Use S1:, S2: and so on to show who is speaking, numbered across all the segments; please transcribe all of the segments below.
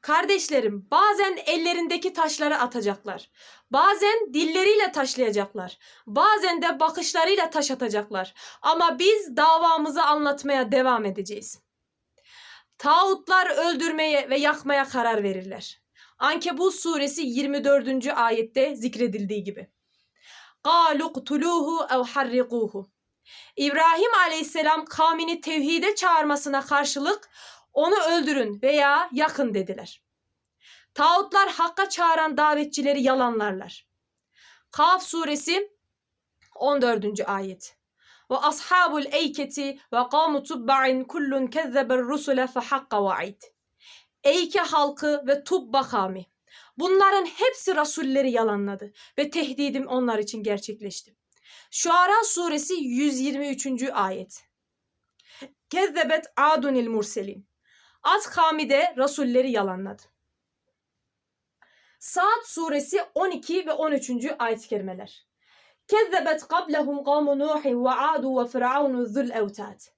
S1: Kardeşlerim bazen ellerindeki taşları atacaklar. Bazen dilleriyle taşlayacaklar. Bazen de bakışlarıyla taş atacaklar. Ama biz davamızı anlatmaya devam edeceğiz. Tağutlar öldürmeye ve yakmaya karar verirler. Ankebut suresi 24. ayette zikredildiği gibi. قَالُوا اقْتُلُوهُ اَوْ حَرِّقُوهُ İbrahim aleyhisselam kavmini tevhide çağırmasına karşılık onu öldürün veya yakın dediler. Tağutlar hakka çağıran davetçileri yalanlarlar. Kaf suresi 14. ayet. Ve ashabul eyketi ve kavmu tubba'in kullun kezzeber rusule fe hakka vaid. Eyke halkı ve Tubba kavmi. Bunların hepsi rasulleri yalanladı ve tehdidim onlar için gerçekleşti. Şuara suresi 123. ayet. Kezzebet adunil murselin. Ad kavmi de rasulleri yalanladı. Saat suresi 12 ve 13. ayet-i kerimeler. Adu ve Firavunu zul evtat.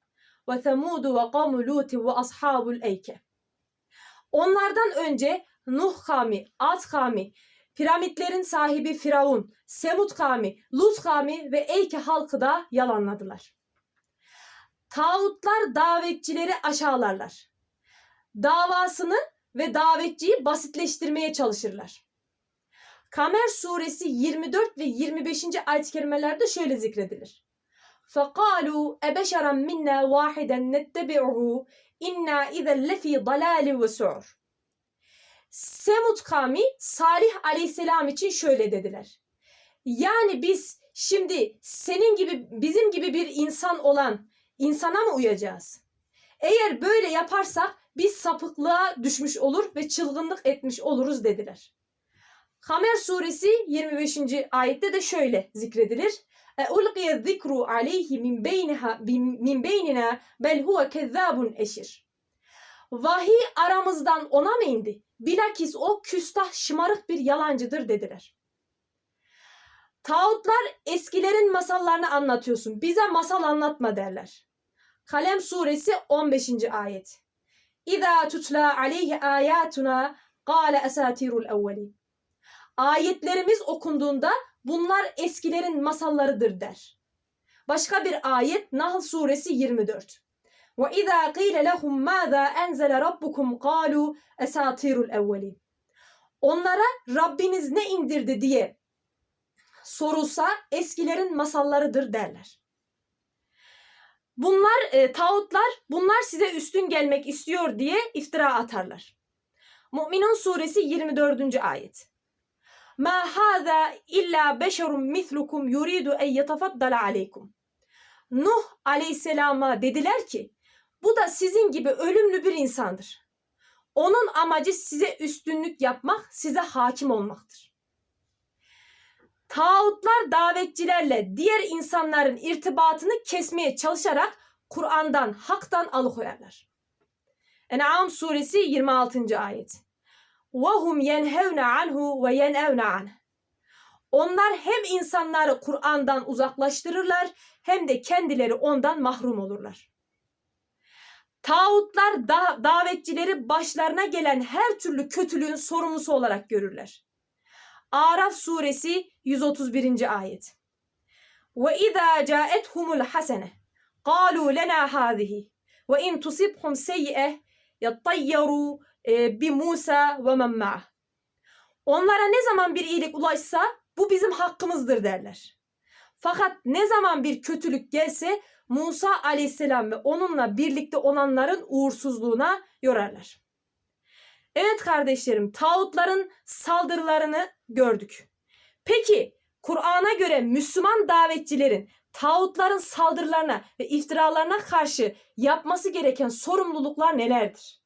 S1: Ve Semudu ve kavmu Luti ve ashabul eyke. Onlardan önce Nuh kavmi, Ad kavmi, piramitlerin sahibi Firavun, Semud kavmi, Lut kavmi ve Eyke halkı da yalanladılar. Tağutlar davetçileri aşağılarlar Davasını ve davetçiyi basitleştirmeye çalışırlar. Kamer suresi 24 ve 25. ayet-i kerimelerde şöyle zikredilir. فَقَالُوا اَبَشَرًا مِنَّا وَاحِدًا نَتَّبِعُهُ اِنَّا اِذَا لَف۪ي ضَلَالِ وَسُعُرٍ Semud kavmi Salih aleyhisselam için şöyle dediler. Yani biz şimdi senin gibi bizim gibi bir insan olan insana mı uyacağız? Eğer böyle yaparsak biz sapıklığa düşmüş olur ve çılgınlık etmiş oluruz dediler. Hamer suresi 25. ayette de şöyle zikredilir. Ulqiye zikru aleyhi min beyniha min beynina bel huve kezzabun eşir. Vahiy aramızdan ona mı indi? Bilakis o küstah şımarık bir yalancıdır dediler. Tağutlar eskilerin masallarını anlatıyorsun. Bize masal anlatma derler. Kalem suresi 15. ayet. İza tutla aleyhi ayatuna qala asatirul evveli. Ayetlerimiz okunduğunda bunlar eskilerin masallarıdır der. Başka bir ayet Nahl suresi 24. Ve izâ qîle lehum mâzâ enzele rabbukum qâlû esâtirul. Onlara Rabbiniz ne indirdi diye sorulsa eskilerin masallarıdır derler. Bunlar e, tağutlar bunlar size üstün gelmek istiyor diye iftira atarlar. Müminun suresi 24. ayet. Ma hâzâ illa beşerun mislukum yuridu en yetefaddala aleykum. Nuh aleyhisselama dediler ki bu da sizin gibi ölümlü bir insandır. Onun amacı size üstünlük yapmak, size hakim olmaktır. Tağutlar davetçilerle diğer insanların irtibatını kesmeye çalışarak Kur'an'dan, haktan alıkoyarlar. En'am suresi 26. ayet. وَهُمْ يَنْهَوْنَ عَنْهُ وَيَنْاَوْنَ عَنْهُ Onlar hem insanları Kur'an'dan uzaklaştırırlar hem de kendileri ondan mahrum olurlar. Tağutlar da, davetçileri başlarına gelen her türlü kötülüğün sorumlusu olarak görürler. Araf suresi 131. ayet. Ve izâ câethumul hasene kâlû lenâ hâzihi ve in tusibhum seyyi'e yattayyaru e, bi Musa ve men ma'ah. Onlara ne zaman bir iyilik ulaşsa bu bizim hakkımızdır derler. Fakat ne zaman bir kötülük gelse Musa aleyhisselam ve onunla birlikte olanların uğursuzluğuna yorarlar. Evet kardeşlerim tağutların saldırılarını gördük. Peki Kur'an'a göre Müslüman davetçilerin tağutların saldırılarına ve iftiralarına karşı yapması gereken sorumluluklar nelerdir?